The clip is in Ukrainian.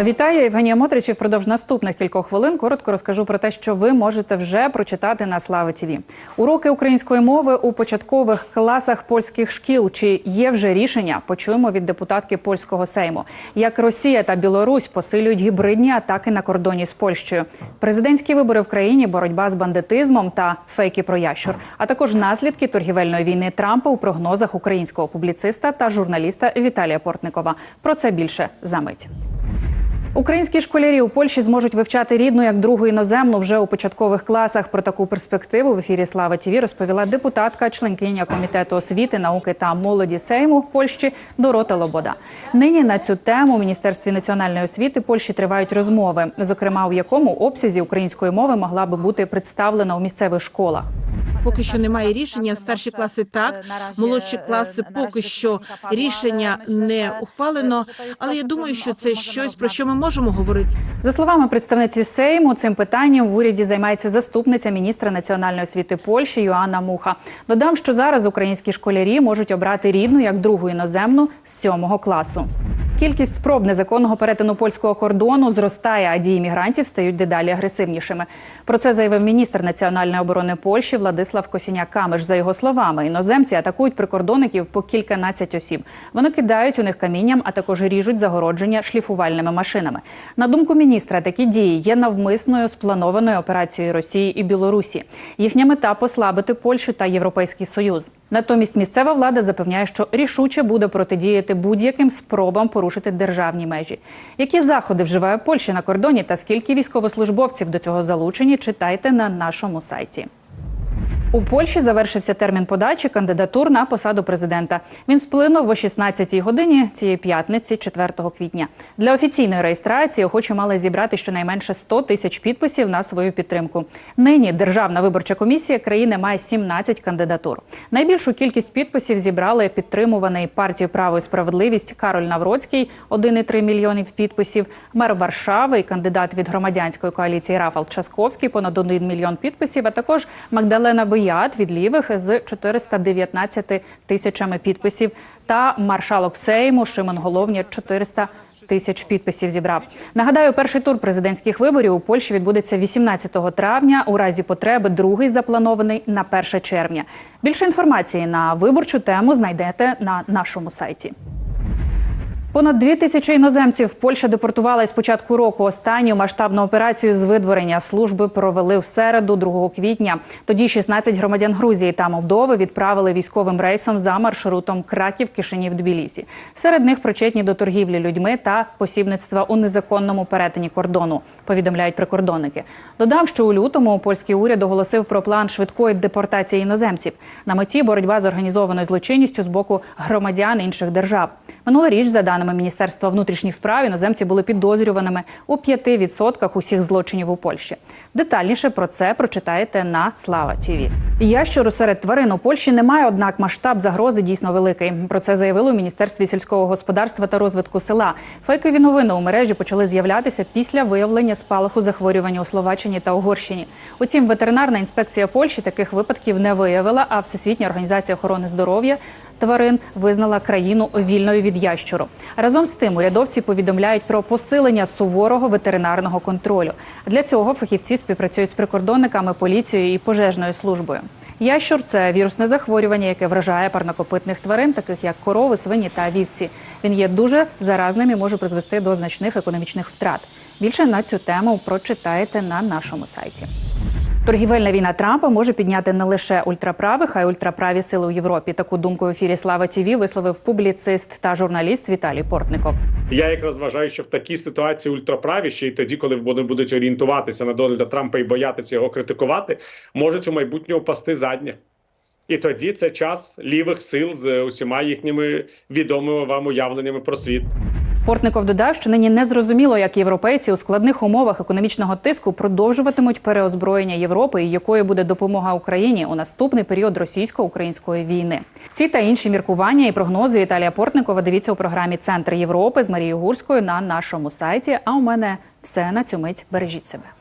Вітаю, Євгенія Мотрич. І Впродовж наступних кількох хвилин коротко розкажу про те, що ви можете вже прочитати на Слави ТІВІ. Уроки української мови у початкових класах польських шкіл. Чи є вже рішення? Почуємо від депутатки польського сейму. Як Росія та Білорусь посилюють гібридні атаки на кордоні з Польщею. Президентські вибори в країні, боротьба з бандитизмом та фейки про ящур, а також наслідки торгівельної війни Трампа у прогнозах українського публіциста та журналіста Віталія Портникова. Про це більше за мить. Українські школярі у Польщі зможуть вивчати рідну як другу іноземну вже у початкових класах. Про таку перспективу в ефірі Слава ТІВІ розповіла депутатка, членкиня комітету освіти, науки та молоді Сейму Польщі Дорота Лобода. Нині на цю тему у міністерстві національної освіти Польщі тривають розмови, зокрема у якому обсязі української мови могла би бути представлена у місцевих школах. Поки що немає рішення. Старші класи так, молодші класи поки що рішення не ухвалено. Але я думаю, що це щось про що ми можемо говорити. За словами представниці Сейму, цим питанням в уряді займається заступниця міністра національної освіти Польщі Йоанна Муха. Додам, що зараз українські школярі можуть обрати рідну як другу іноземну з сьомого класу. Кількість спроб незаконного перетину польського кордону зростає, а дії мігрантів стають дедалі агресивнішими. Про це заявив міністр національної оборони Польщі Владислав Косіняк-Камиш. За його словами, іноземці атакують прикордонників по кільканадцять осіб. Вони кидають у них камінням, а також ріжуть загородження шліфувальними машинами. На думку міністра, такі дії є навмисною спланованою операцією Росії і Білорусі. Їхня мета послабити Польщу та Європейський Союз. Натомість місцева влада запевняє, що рішуче буде протидіяти будь-яким спробам порушити державні межі. Які заходи вживає Польща на кордоні та скільки військовослужбовців до цього залучені? Читайте на нашому сайті. У Польщі завершився термін подачі кандидатур на посаду президента. Він сплинув о 16-й годині цієї п'ятниці, 4 квітня. Для офіційної реєстрації охочі мали зібрати щонайменше 100 тисяч підписів на свою підтримку. Нині Державна виборча комісія країни має 17 кандидатур. Найбільшу кількість підписів зібрали підтримуваний партією право і справедливість Кароль Навроцький 1,3 мільйонів підписів. Мер Варшави і кандидат від громадянської коаліції Рафал Часковський понад 1 мільйон підписів. А також Магдалена Бияд від лівих з 419 тисячами підписів. Та маршалок Сейму Шимон Головня 400 тисяч підписів зібрав. Нагадаю, перший тур президентських виборів у Польщі відбудеться 18 травня. У разі потреби другий запланований на 1 червня. Більше інформації на виборчу тему знайдете на нашому сайті. Понад дві тисячі іноземців Польща депортувала із початку року. Останню масштабну операцію з видворення служби провели в середу, 2 квітня. Тоді 16 громадян Грузії та Молдови відправили військовим рейсом за маршрутом Краків, Кишинів, Тбілісі. Серед них причетні до торгівлі людьми та посібництва у незаконному перетині кордону. Повідомляють прикордонники. Додам, що у лютому польський уряд оголосив про план швидкої депортації іноземців. На меті боротьба з організованою злочинністю з боку громадян інших держав. Минулоріч, за даними Міністерства внутрішніх справ, іноземці були підозрюваними у 5% усіх злочинів у Польщі. Детальніше про це прочитаєте на Слава ТІВІ. Ящуру серед тварин у Польщі немає, однак масштаб загрози дійсно великий. Про це заявили у міністерстві сільського господарства та розвитку села. Фейкові новини у мережі почали з'являтися після виявлення спалаху захворювання у Словаччині та Угорщині. Утім, ветеринарна інспекція Польщі таких випадків не виявила. А Всесвітня організація охорони здоров'я тварин визнала країну вільною від ящуру. Разом з тим урядовці повідомляють про посилення суворого ветеринарного контролю. Для цього фахівці співпрацюють з прикордонниками, поліцією і пожежною службою. Ящур це вірусне захворювання, яке вражає парнокопитних тварин, таких як корови, свині та вівці. Він є дуже заразним і може призвести до значних економічних втрат. Більше на цю тему прочитаєте на нашому сайті. Торгівельна війна Трампа може підняти не лише ультраправих, а й ультраправі сили у Європі. Таку думку в ефірі Слава ТІВІ висловив публіцист та журналіст Віталій Портников. Я якраз вважаю, що в такій ситуації ультраправі, ще й тоді, коли вони будуть орієнтуватися на Дональда Трампа і боятися його критикувати, можуть у майбутньому пасти заднє. І тоді це час лівих сил з усіма їхніми відомими вам уявленнями про світ. Портников додав, що нині не зрозуміло, як європейці у складних умовах економічного тиску продовжуватимуть переозброєння Європи і якою буде допомога Україні у наступний період російсько-української війни. Ці та інші міркування і прогнози Віталія Портникова дивіться у програмі Центр Європи з Марією Гурською на нашому сайті. А у мене все на цю мить. Бережіть себе.